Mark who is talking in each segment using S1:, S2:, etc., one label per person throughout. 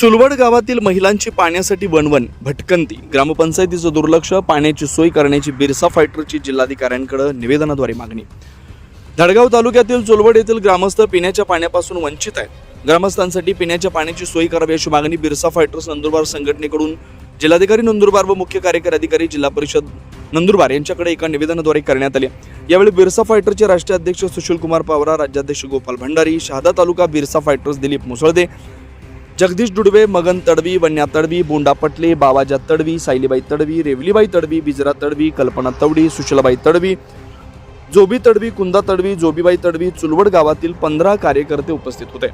S1: चुलवड गावातील महिलांची पाण्यासाठी वणवण भटकंती. ग्रामपंचायतीचं दुर्लक्ष पाण्याची सोय करण्याची बिरसा फायटरची जिल्हाधिकाऱ्यांकडे निवेदनाद्वारे मागणी. धडगाव तालुक्यातील चुलवड येथील ग्रामस्थ पिण्याच्या पाण्यापासून वंचित आहेत. ग्रामस्थांसाठी पिण्याच्या पाण्याची सोय करावी अशी मागणी बिरसा फायटर्स नंदुरबार संघटनेकडून जिल्हाधिकारी नंदुरबार व मुख्य कार्यकारी अधिकारी जिल्हा परिषद नंदुरबार यांच्याकडे एका निवेदनाद्वारे करण्यात आले. यावेळी बिरसा फायटरचे राष्ट्रीय अध्यक्ष सुशील कुमार पावरा राज्याध्यक्ष गोपाल भंडारी शहादा तालुका बिरसा फायटर्स दिलीप मुसळदे जगदीश डुडवे मगन तडवी वन्या तडवी बोंडा पटले बावाजा तडवी सायलीबाई तडवी रेवलीबाई तडवी बिजरा तडवी कल्पना तवडी सुशीलाबाई तडवी जोबी तडवी कुंदा तडवी जोबीबाई तडवी चुलवड गावातील पंधरा कार्यकर्ते उपस्थित होते.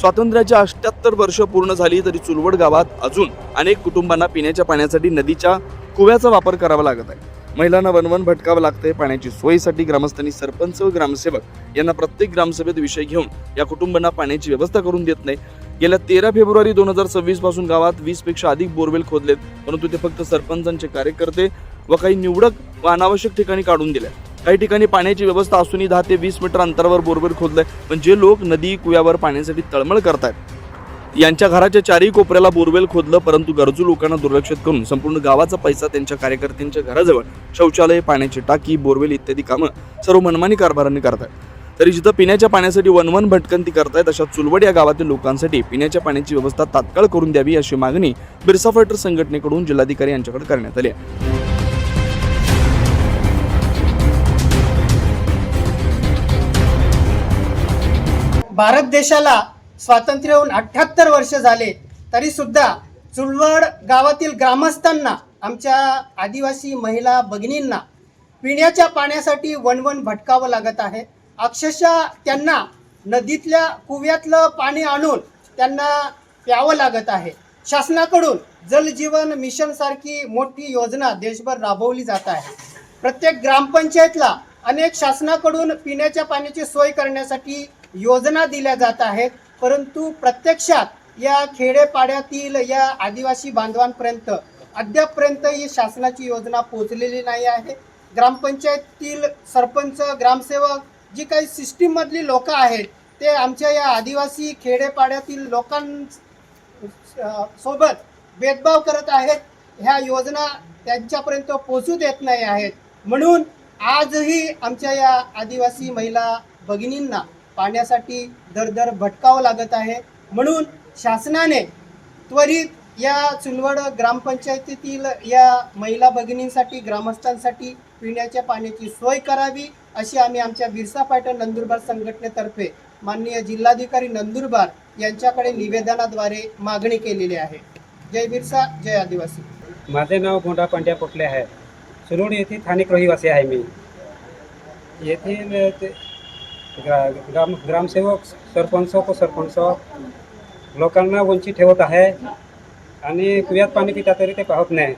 S1: स्वातंत्र्याच्या अठ्याहत्तर वर्ष पूर्ण झाली तरी चुलवड गावात अजून अनेक कुटुंबांना पिण्याच्या पाण्यासाठी नदीच्या कुव्याचा वापर करावा लागत आहे. महिलांना वनवन भटकावं लागतंय पाण्याची सोयीसाठी ग्रामस्थांनी सरपंच व ग्रामसेवक यांना प्रत्येक ग्रामसभेत विषय घेऊन या कुटुंबांना पाण्याची व्यवस्था करून देत नाही. गेल्या तेरा फेब्रुवारी दोन हजार सव्वीसपासून गावात वीसपेक्षा अधिक बोरवेल खोदलेत. परंतु ते फक्त सरपंचांचे कार्यकर्ते व काही निवडक व अनावश्यक ठिकाणी काढून दिले काही ठिकाणी पाण्याची व्यवस्था असूनही दहा ते वीस मीटर अंतरावर बोरवेल खोदलंय. पण जे लोक नदी कुव्यावर पाण्यासाठी तळमळ करतायत यांच्या घराच्या चारही कोपऱ्याला बोरवेल खोदलं परंतु गरजू लोकांना दुर्लक्षित करून संपूर्ण गावाचा पैसा त्यांच्या कार्यकर्त्यांच्या घराजवळ शौचालय पाण्याची टाकी बोरवेल इत्यादी कामं सर्व मनमानी कारभारांनी करतात तरी जिथं पिण्याच्या पाण्यासाठी वनवन भटकंती करतायत अशा चुलवड या गावातील लोकांसाठी पिण्याच्या पाण्याची व्यवस्था तात्काळ करून द्यावी अशी मागणी बिरसा फायटर संघटनेकडून जिल्हाधिकारी यांच्याकडे करण्यात आली आहे.
S2: भारत देशाला स्वातंत्र्य होऊन अठ्ठ्याहत्तर वर्ष झाले तरी सुद्धा चुलवड गावातील ग्रामस्थांना आमच्या आदिवासी महिला भगिनींना पिण्याच्या पाण्यासाठी वणवण भटकावं लागत आहे. अक्षरशः त्यांना नदीतल्या कुव्यातलं पाणी आणून त्यांना प्यावं लागत आहे. शासनाकडून जलजीवन मिशनसारखी मोठी योजना देशभर राबवली जात आहे. प्रत्येक ग्रामपंचायतला अनेक शासनाकडून पिण्याच्या पाण्याची सोय करण्यासाठी योजना दिल्या जात आहेत. परंतु प्रत्यक्षात या खेडेपाड्यातील या आदिवासी बांधवांपर्यंत अद्यापपर्यंत ही शासनाची योजना पोहोचलेली नाही आहे. ग्रामपंचायतीतील सरपंच ग्रामसेवक जी काही सिस्टीममधली लोक आहेत ते आमच्या या आदिवासी खेडेपाड्यातील लोकां सोबत भेदभाव करत आहेत. ह्या योजना त्यांच्यापर्यंत पोहोचू देत नाही आहेत. म्हणून आजही आमच्या या आदिवासी महिला भगिनींना पाण्यासाठी दरदर भटकावं लागत आहे. म्हणून शासनाने त्वरित या चुलवड ग्रामपंचायतीतील या महिला भगिनींसाठी ग्रामस्थांसाठी पिण्याच्या पाण्याची सोय करावी अशी आम्ही आमच्या बिरसा पाटण नंदुरबार संघटनेतर्फे माननीय जिल्हाधिकारी नंदुरबार यांच्याकडे निवेदनाद्वारे मागणी केलेली आहे. जय बिरसा जय आदिवासी.
S3: माझे नाव गोंडा पांड्या पोटले आहे. सुरोड येथे स्थानिक रहिवासी आहे मी. येथील ते ग्रा ग्राम ग्रामसेवक सरपंच उपसरपंच लोकांना वंचित ठेवत आहे. आणि कुयात पाणी पिता तरी ते पाहत नाही.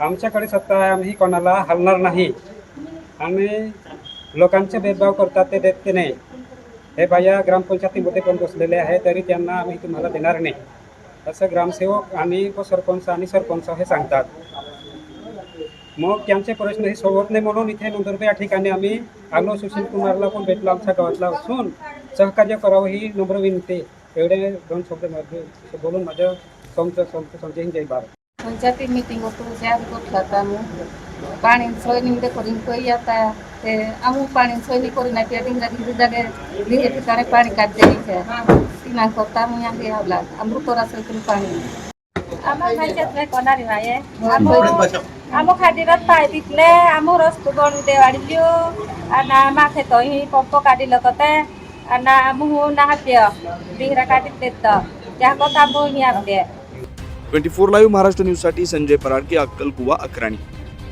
S3: आमच्याकडे सत्ता आहे आम्ही कोणाला हलणार नाही. आणि लोकांचे भेदभाव करतात ते देत ते नाही. हे बाया ग्रामपंचायतीमध्ये पण बसलेले आहे तरी त्यांना आम्ही तुम्हाला देणार नाही. असं ग्रामसेवक आणि उपसरपंच आणि सरपंच हे सांगतात. मग त्यांचे प्रश्न हे सोडवत नाही म्हणून इथे नंदुरबार या ठिकाणी आम्ही आग्नो सुशील कुमारला पण भेटलो आमच्या गावातला असून सहकार्य करावं ही नम्र विनंती. एवढे दोन शब्द बोलून माझं સમજો સમજો સમજો જય ભારત
S4: પંચાયતી મિટિંગ હતું જ્યાં ગોઠલા હતા હું પાણી સોયની દેખો રીંકોઈ હતા તે અમુક પાણી સોયની કરી નાખ્યા ડીંગરા ડીંગરી જાગે ધીરે ઠીકાણે પાણી કાઢી દેવી છે. તીના કરતા હું યાં ગયા આવલા. અમૃતોરા સોયકું પાણી.
S5: આમાં પંચાયતમાં કોનારી વાયે આમો ખાડી રસ્તા એટલે આમો રસ્તો ગણું દેવાડી ગયો. અને માથે તો અહીં પંપો કાઢી લખતે અને હું ના આપ્યો દીહરા કાઢી દે ત્યાં કોતા બહુ અહીં આપે
S1: ट्वेंटी फोर लाईव्ह महाराष्ट्र न्यूजसाठी संजय पराडके अक्कलकुवा अकराणी.